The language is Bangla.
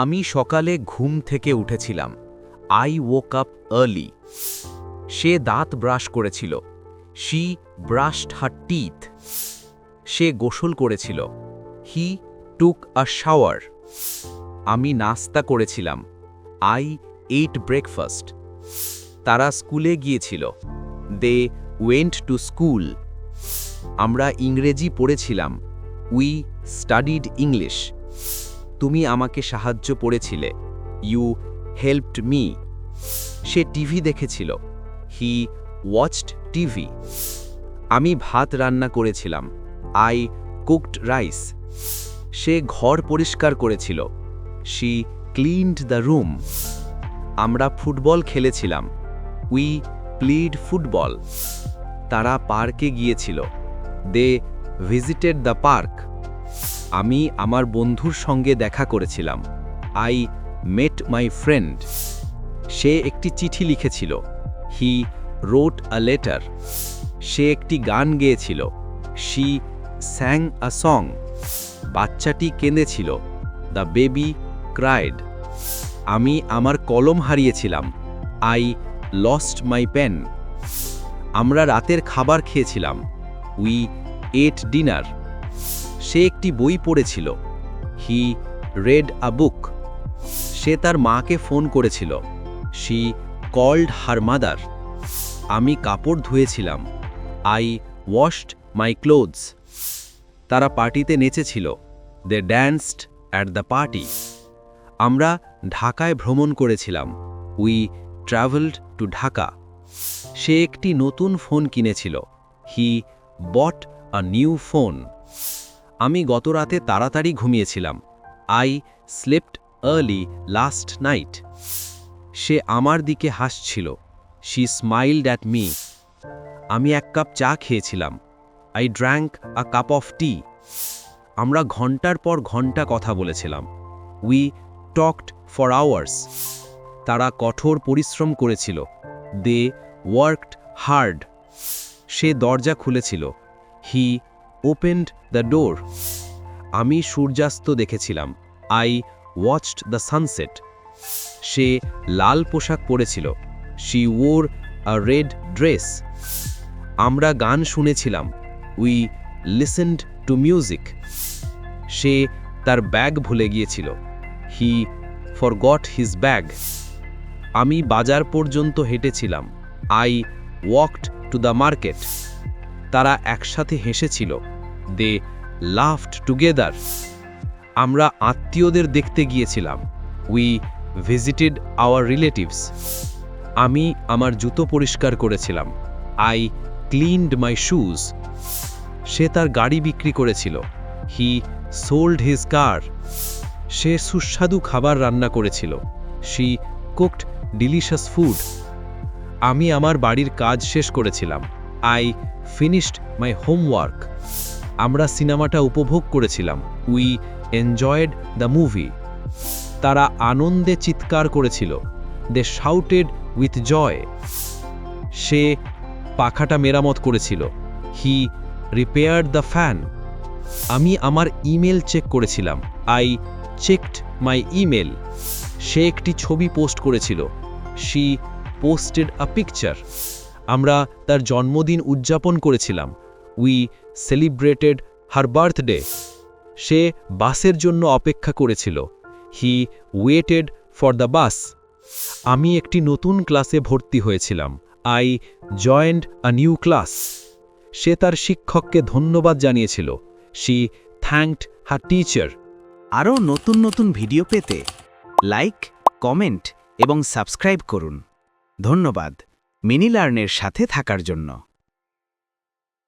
আমি সকালে ঘুম থেকে উঠেছিলাম। আই ওক আপ আর্লি সে দাঁত ব্রাশ করেছিল। শি ব্রাশড হার টিথ সে গোসল করেছিল। হি টুক আ শাওয়ার আমি নাস্তা করেছিলাম। আই এইট ব্রেকফাস্ট তারা স্কুলে গিয়েছিল। দে ওয়েন্ট টু স্কুল আমরা ইংরেজি পড়েছিলাম। উই স্টাডিড ইংলিশ তুমি আমাকে সাহায্য করেছিলে। ইউ হেল্পড মি সে টিভি দেখেছিল। He watched TV. আমি ভাত রান্না করেছিলাম। আই কুকড রাইস সে ঘর পরিষ্কার করেছিল। শি ক্লিনড দ্য রুম আমরা ফুটবল খেলেছিলাম। উই প্লিড ফুটবল তারা পার্কে গিয়েছিল। দে ভিজিটেড দ্য পার্ক আমি আমার বন্ধুর সঙ্গে দেখা করেছিলাম। আই মেট মাই ফ্রেন্ড সে একটি চিঠি লিখেছিল। হি রোট আ লেটার সে একটি গান গেয়েছিল। শি স্যাং আ সং বাচ্চাটি কেঁদেছিল। দ্য বেবি ক্রাইড আমি আমার কলম হারিয়েছিলাম। আই লস্ট মাই পেন আমরা রাতের খাবার খেয়েছিলাম। উই এট ডিনার সে একটি বই পড়েছিল। হি রেড আ বুক সে তার মাকে ফোন করেছিল। শি কল্ড হার মাদার আমি কাপড় ধুয়েছিলাম। আই ওয়াশড মাই ক্লোথস তারা পার্টিতে নেচেছিল। They danced at the party আমরা ঢাকায় ভ্রমণ করেছিলাম। উই ট্রাভেলড টু ঢাকা সে একটি নতুন ফোন কিনেছিল। হি বট আ নিউ ফোন আমি গত রাতে তাড়াতাড়ি ঘুমিয়েছিলাম। I slept early last night সে আমার দিকে হাসছিল। শি স্মাইল্ড অ্যাট মি আমি এক কাপ চা খেয়েছিলাম। I drank a cup of tea আমরা ঘণ্টার পর ঘণ্টা কথা বলেছিলাম। উই টকড ফর আওয়ার্স তারা কঠোর পরিশ্রম করেছিল। দে ওয়ার্কড হার্ড সে দরজা খুলেছিল। হি ওপেন্ড দ্য ডোর আমি সূর্যাস্ত দেখেছিলাম। আই ওয়াচড দ্য সানসেট সে লাল পোশাক পরেছিল। She wore a red dress আমরা গান শুনেছিলাম। উই লিসেন্ড টু মিউজিক সে তার ব্যাগ ভুলে গিয়েছিল। He forgot his bag আমি বাজার পর্যন্ত হেঁটেছিলাম। I walked to the market তারা একসাথে হেসেছিল। দে লাফড টুগেদার আমরা আত্মীয়দের দেখতে গিয়েছিলাম। উই ভিজিটেড আওয়ার রিলেটিভস আমি আমার জুতো পরিষ্কার করেছিলাম। আই ক্লিনড মাই শুজ সে তার গাড়ি বিক্রি করেছিল। হি সোল্ড হিজ কার সে সুস্বাদু খাবার রান্না করেছিল। শি কুকড ডিলিশাস ফুড আমি আমার বাড়ির কাজ শেষ করেছিলাম। আই ফিনিশড মাই হোমওয়ার্ক আমরা সিনেমাটা উপভোগ করেছিলাম। উই এনজয়েড দ্য মুভি তারা আনন্দে চিৎকার করেছিল। দে শাউটেড উইথ জয় সে পাখাটা মেরামত করেছিল। হি রিপেয়ার দ্য ফ্যান আমি আমার ইমেল চেক করেছিলাম। আই চেকড মাই ইমেল সে একটি ছবি পোস্ট করেছিল। শি পোস্টেড আ পিকচার আমরা তার জন্মদিন উদযাপন করেছিলাম। উই সেলিব্রেটেড হার বার্থডে সে বাসের জন্য অপেক্ষা করেছিল। He waited for the bus আমি একটি নতুন ক্লাসে ভর্তি হয়েছিলাম। I joined a new class সে তার শিক্ষককে ধন্যবাদ জানিয়েছিল। শি থ্যাঙ্কড হার টিচার আরও নতুন নতুন ভিডিও পেতে লাইক কমেন্ট এবং সাবস্ক্রাইব করুন। ধন্যবাদ। মিনি লার্নের সাথে থাকার জন্য।